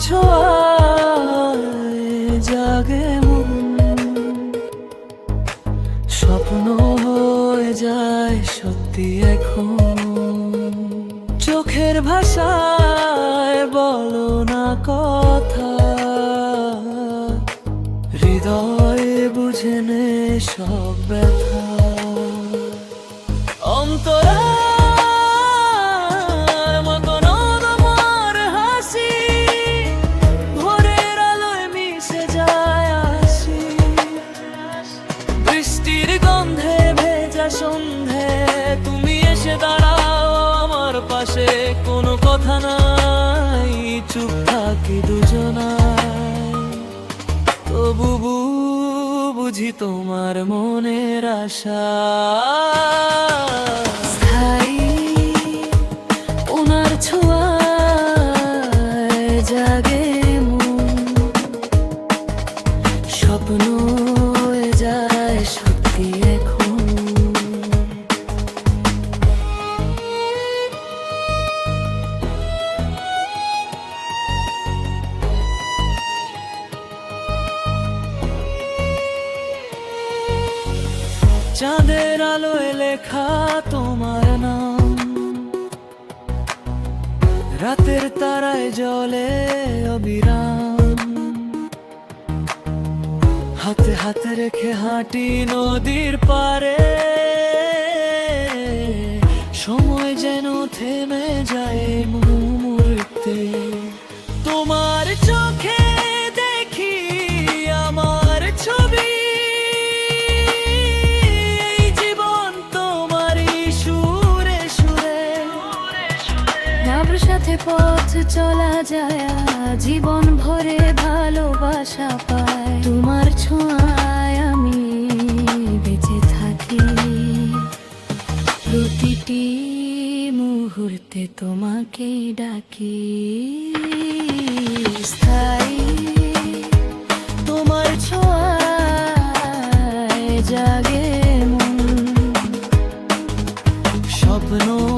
ছোঁয়ায় জাগে মন। স্বপ্ন হয়ে যায় সত্যি এখন। চোখের ভাষায় বলো না কথা। হৃদয়ে বুঝে নে সব ব্যথা। অন্তরার সন্ধে তুমি এসে দাঁড়াও আমার পাশে। কোনো কথা নাই, চুপ থাকি দুজনা তবুবু বুঝি তোমার মনের আশা। স্থায়ী চাঁদের আলোয় লেখা তোমার নাম। রাতের তারায় জলে অবিরাম। হাতে হাতে রেখে হাঁটি নদীর পারে সময় যেন থেমে যায় মুহূর্তে। তোমার চোখে পথ চলা যায়, জীবন ভরে ভালোবাসা পায়। তোমার ছোঁয়ায় আমি বেঁচে থাকি। প্রতিটি মুহূর্তে তোমাকে ডাকি। স্থায়ী তোমার ছোঁয়ায় জাগে মন। স্বপ্ন